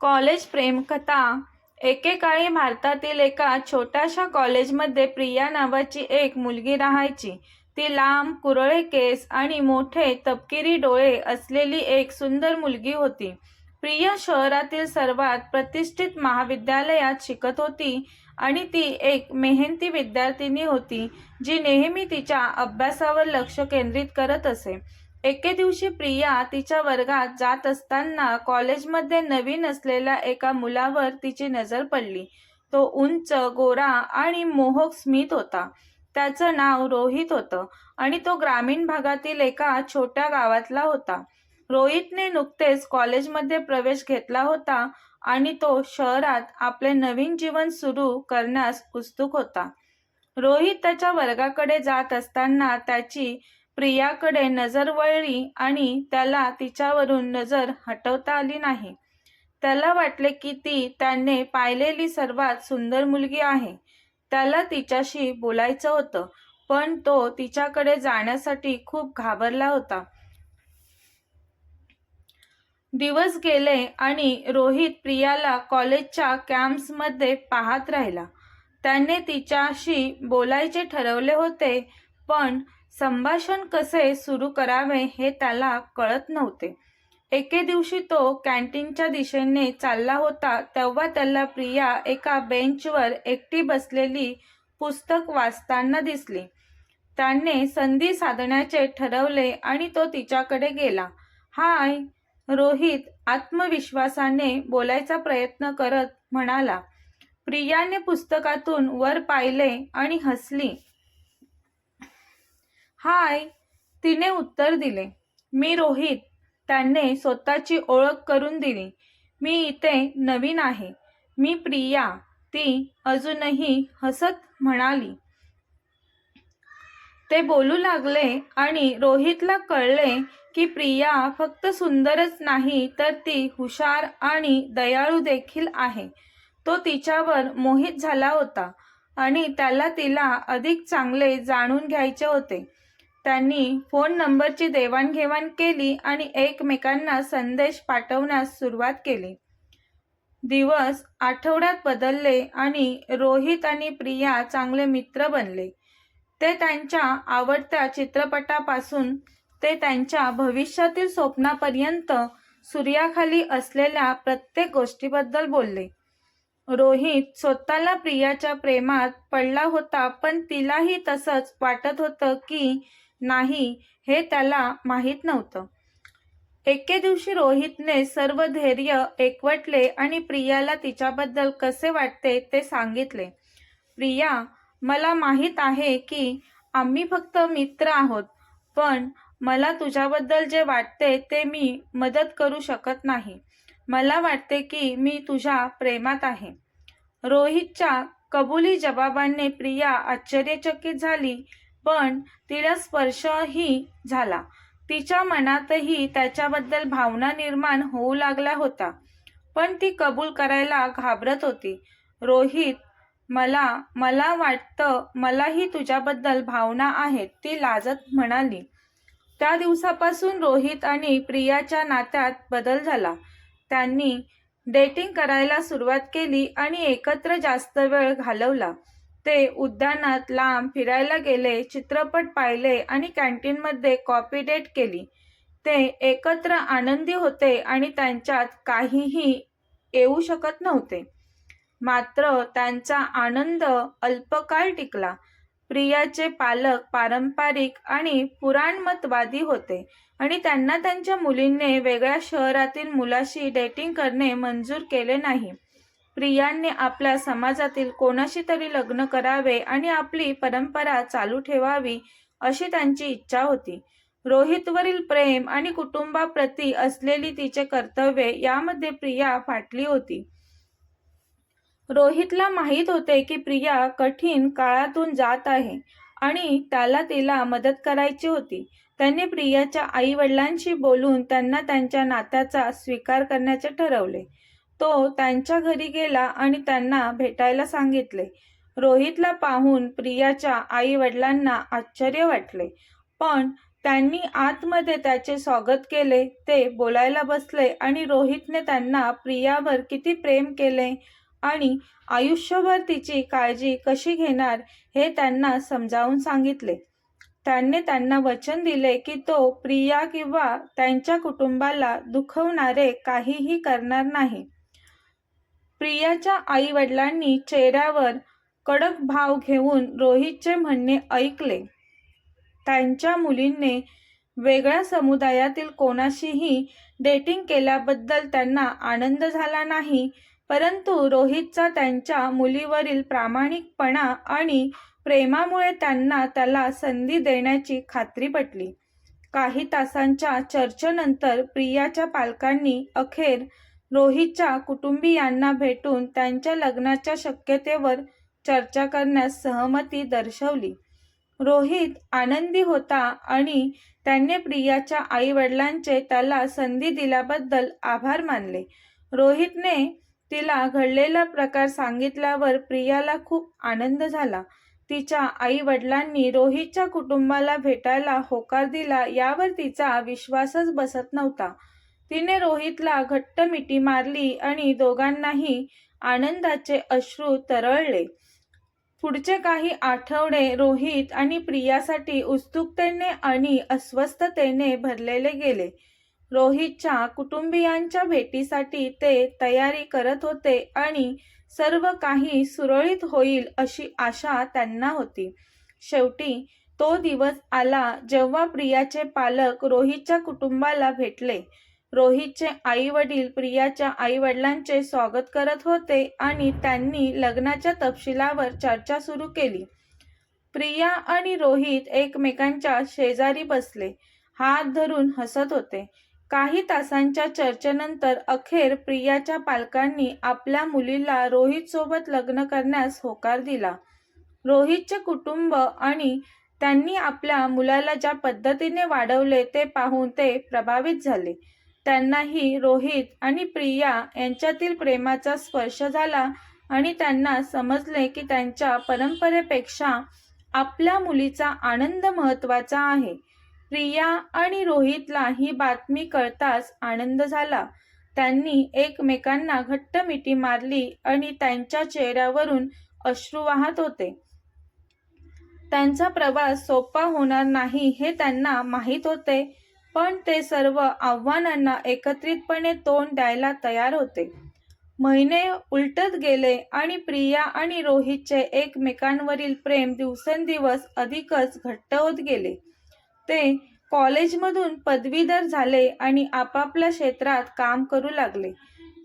College प्रेमकथा. एकेकाळी भारतातील एका छोट्याशा कॉलेजमध्ये प्रिया नावाची एक मुलगी राहायची. ती लांब कुरळे केस आणि मोठे तपकिरी डोळे असलेली एक सुंदर मुलगी होती. प्रिया शहरातील सर्वात प्रतिष्ठित महाविद्यालयात शिकत होती आणि ती एक मेहनती विद्यार्थिनी होती जी नेहमी तिच्या अभ्यासावर लक्ष केंद्रित करत असे. एके दिवशी प्रिया तिच्या वर्गात जात असताना कॉलेजमध्ये नवीन असलेल्या एका मुलावर तिची नजर पडली. तो उंच गोरा आणि मोहक स्मित होता. त्याचं नाव रोहित होतं आणि तो ग्रामीण भागातील एका छोट्या गावातला होता. रोहितने नुकतेच कॉलेजमध्ये प्रवेश घेतला होता आणि तो शहरात आपले नवीन जीवन सुरू करण्यास उत्सुक होता. रोहित त्याच्या वर्गाकडे जात असताना त्याची प्रियाकडे नजर वळली आणि त्याला तिच्यावरून नजर हटवता आली नाही. त्याला वाटले की ती त्याने पाहिलेली सर्वात सुंदर मुलगी आहे. त्याला तिच्याशी बोलायचं होतं पण तो तिच्याकडे जाण्यासाठी खूप घाबरला होता. दिवस गेले आणि रोहित प्रियाला कॉलेजच्या कॅम्प्समध्ये पाहत राहिला. त्याने तिच्याशी बोलायचे ठरवले होते पण संभाषण कसे सुरू करावे हे त्याला कळत नव्हते. एके दिवशी तो कॅन्टीनच्या दिशेने चालला होता तेव्हा त्याला प्रिया एका बेंचवर एकटी बसलेली पुस्तक वाचताना दिसली. त्याने संधी साधण्याचे ठरवले आणि तो तिच्याकडे गेला. हाय रोहित आत्मविश्वासाने बोलायचा प्रयत्न करत म्हणाला. प्रियाने पुस्तकातून वर पाहिले आणि हसली. हाय तिने उत्तर दिले. मी रोहित त्याने स्वतःची ओळख करून दिली. मी इथे नवीन आहे. मी प्रिया ती अजूनही हसत म्हणाली. ते बोलू लागले आणि रोहितला कळले की प्रिया फक्त सुंदरच नाही तर ती हुशार आणि दयाळू देखील आहे. तो तिच्यावर मोहित झाला होता आणि त्याला तिला अधिक चांगले जाणून घ्यायचे होते. त्यांनी फोन नंबरची देवाणघेवाण केली आणि एकमेकांना संदेश पाठवण्यास सुरुवात केली. दिवस आठवड्यात बदलले आणि रोहित आणि प्रिया चांगले मित्र बनले. ते त्यांच्या आवडत्या चित्रपटापासून ते त्यांच्या भविष्यातील स्वप्नापर्यंत सूर्याखाली असलेल्या प्रत्येक गोष्टीबद्दल बोलले. रोहित स्वतःला प्रियाच्या प्रेमात पडला होता पण तिलाही तसंच वाटत होतं की नाही हे त्याला माहीत नव्हतं. एके दिवशी रोहितने सर्व धैर्य एकवटले आणि प्रियाला तिच्याबद्दल कसे वाटते ते सांगितले. प्रिया मला माहीत आहे की आम्ही फक्त मित्र आहोत पण मला तुझ्याबद्दल जे वाटते ते मी मदत करू शकत नाही. मला वाटते की मी तुझ्या प्रेमात आहे. रोहितच्या कबुली जबाबाने प्रिया आश्चर्यचकित झाली पण तिला स्पर्शही झाला. तिच्या मनातही त्याच्याबद्दल भावना निर्माण होऊ लागला होता. पण ती कबूल करायला घाबरत होती. रोहित मला मला वाटतं मलाही तुझ्याबद्दल भावना आहेत ती लाजत म्हणाली. त्या दिवसापासून रोहित आणि प्रियाच्या नात्यात बदल झाला. त्यांनी डेटिंग करायला सुरुवात केली आणि एकत्र जास्त वेळ घालवला. ते उद्यानात लांब फिरायला गेले चित्रपट पाहिले आणि कॅन्टीनमध्ये कॉपी डेट केली. ते एकत्र आनंदी होते आणि त्यांच्यात काहीही येऊ शकत नव्हते. मात्र त्यांचा आनंद अल्पकाळ टिकला. प्रियाचे पालक पारंपरिक आणि पुराणमतवादी होते आणि त्यांना त्यांच्या मुलींनी वेगळ्या शहरातील मुलाशी डेटिंग करणे मंजूर केले नाही. स्त्रियांनी आपल्या समाजातील कोणाशी तरी लग्न करावे आणि आपली परंपरा चालू ठेवावी अशी त्यांची इच्छा होती. रोहितवरील प्रेम आणि कुटुंबाप्रती असलेली तिचे कर्तव्य यामध्ये प्रिया फाटली होती. रोहितला माहीत होते की प्रिया कठीण काळातून जात आहे आणि त्याला तिला मदत करायची होती. त्यांनी प्रियाच्या आई वडिलांशी बोलून त्यांना त्यांच्या नात्याचा स्वीकार करण्याचे ठरवले. तो त्यांच्या घरी गेला आणि त्यांना भेटायला सांगितले. रोहितला पाहून प्रियाच्या आई वडिलांना आश्चर्य वाटले. पण त्यांनी आतमध्ये त्याचे स्वागत केले ते बोलायला बसले आणि रोहितने त्यांना प्रियावर किती प्रेम केले आणि आयुष्यभर तिची काळजी कशी घेणार हे त्यांना समजावून सांगितले. त्यांनी त्यांना वचन दिले की तो प्रिया किंवा त्यांच्या कुटुंबाला दुखवणारे काहीही करणार नाही. प्रियाच्या आई वडिलांनी चेहऱ्यावर कडक भाव घेऊन रोहितचे म्हणणे ऐकले. त्यांच्या मुलींनी वेगळ्या समुदायातील कोणाशीही डेटिंग केल्याबद्दल त्यांना आनंद झाला नाही परंतु रोहितचा त्यांच्या मुलीवरील प्रामाणिकपणा आणि प्रेमामुळे त्यांना त्याला संधी देण्याची खात्री पटली. काही तासांच्या चर्चेनंतर प्रियाच्या पालकांनी अखेर रोहितच्या कुटुंबियांना भेटून त्यांच्या लग्नाच्या शक्यतेवर चर्चा करण्यास सहमती दर्शवली. रोहित आनंदी होता आणि त्याने प्रियाच्या आई वडिलांचे त्याला संधी दिल्याबद्दल आभार मानले. रोहितने तिला घडलेला प्रकार सांगितल्यावर प्रियाला खूप आनंद झाला. तिच्या आई वडिलांनी रोहितच्या कुटुंबाला भेटायला होकार दिला यावर तिचा विश्वासच बसत नव्हता. तिने रोहितला घट्ट मिठी मारली आणि दोघांनाही आनंदाचे अश्रू तरळले. पुढचे काही आठवडे रोहित आणि प्रियासाठी उत्सुकतेने आणि अस्वस्थतेने भरलेले गेले. रोहितच्या कुटुंबियांच्या भेटीसाठी ते तयारी करत होते आणि सर्व काही सुरळीत होईल अशी आशा त्यांना होती. शेवटी तो दिवस आला जेव्हा प्रियाचे पालक रोहितच्या कुटुंबाला भेटले. रोहितचे आई वडील प्रियाच्या आई वडिलांचे स्वागत करत होते आणि त्यांनी लग्नाच्या तपशिलावर चर्चा सुरू केली. प्रिया आणि रोहित एकमेकांच्या शेजारी बसले. हात धरून हसत होते. काही तासांच्या चर्चेनंतर अखेर प्रियाच्या पालकांनी आपल्या मुलीला रोहित सोबत लग्न करण्यास होकार दिला. रोहितचे कुटुंब आणि त्यांनी आपल्या मुलाला ज्या पद्धतीने वाढवले ते पाहून ते प्रभावित झाले. त्यांनाही रोहित आणि प्रिया यांच्यातील प्रेमाचा स्पर्श झाला आणि त्यांना समजले की त्यांच्या परंपरेपेक्षा आपल्या मुलीचा आनंद महत्त्वाचा आहे. प्रिया आणि रोहितला ही बातमी कळताच आनंद झाला. त्यांनी एकमेकांना घट्ट मिठी मारली आणि त्यांच्या चेहऱ्यावरून अश्रू वाहत होते. त्यांचा प्रवास सोपा होणार नाही हे त्यांना माहीत होते. पण ते सर्व आव्हानांना एकत्रितपणे तोंड द्यायला तयार होते. महिने उलटत गेले आणि प्रिया आणि रोहितचे एकमेकांवरील प्रेम दिवसेंदिवस अधिकच घट्ट होत गेले. ते कॉलेजमधून पदवीधर झाले आणि आपापल्या क्षेत्रात काम करू लागले.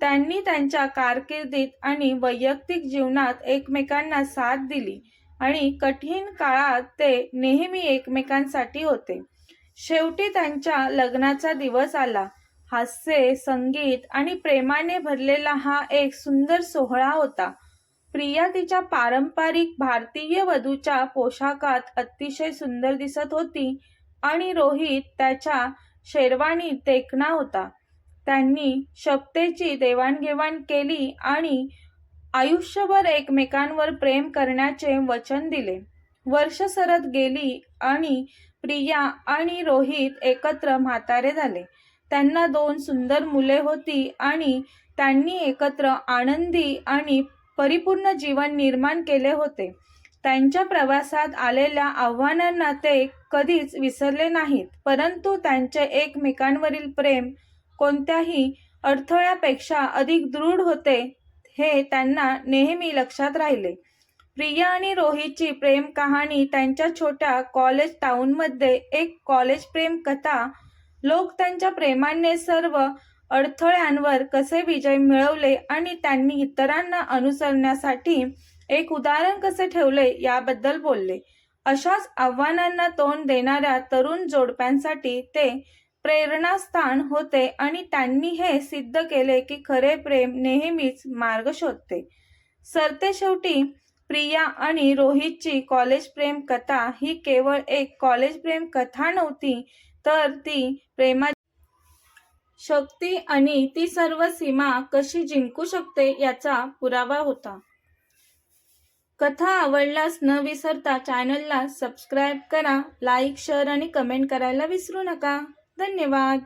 त्यांनी त्यांच्या कारकिर्दीत आणि वैयक्तिक जीवनात एकमेकांना साथ दिली आणि कठीण काळात ते नेहमी एकमेकांसाठी होते. शेवटी त्यांच्या लग्नाचा दिवस आला. हास्य संगीत आणि प्रेमाने भरलेला हा एक सुंदर सोहळा होता. प्रिया तिच्या पारंपरिक भारतीय वधूच्या पोशाखात अतिशय सुंदर दिसत होती आणि रोहित त्याच्या शेरवानी टेकणा होता. त्यांनी शपतेची देवाणघेवाण केली आणि आयुष्यभर एकमेकांवर प्रेम करण्याचे वचन दिले. वर्ष सरत गेली आणि प्रिया आणि रोहित एकत्र म्हातारे झाले. त्यांना दोन सुंदर मुले होती आणि त्यांनी एकत्र आनंदी आणि परिपूर्ण जीवन निर्माण केले होते. त्यांच्या प्रवासात आलेल्या आव्हानांना ते कधीच विसरले नाहीत परंतु त्यांचे एकमेकांवरील प्रेम कोणत्याही अडथळ्यापेक्षा अधिक दृढ होते हे त्यांना नेहमी लक्षात राहिले. प्रिया आणि रोहितची प्रेम कहाणी त्यांच्या छोट्या कॉलेज टाउनमध्ये एक कॉलेज प्रेम कथा. लोक त्यांच्या प्रेमाने सर्व अडथळ्यांवर कसे विजय मिळवले आणि त्यांनी इतरांना अनुसरण्यासाठी एक उदाहरण कसे ठेवले याबद्दल बोलले. अशाच आव्हानांना तोंड देणाऱ्या तरुण जोडप्यांसाठी ते प्रेरणास्थान होते आणि त्यांनी हे सिद्ध केले की खरे प्रेम नेहमीच मार्ग शोधते. सरते शेवटी प्रिया आणि रोहितची कॉलेज प्रेम कथा ही केवळ एक कॉलेज प्रेम कथा नव्हती तर ती प्रेमा शक्ती आणि ती सर्व सीमा कशी जिंकू शकते याचा पुरावा होता. कथा आवडल्यास न विसरता चॅनलला सबस्क्राईब करा लाईक शेअर आणि कमेंट करायला विसरू नका. धन्यवाद.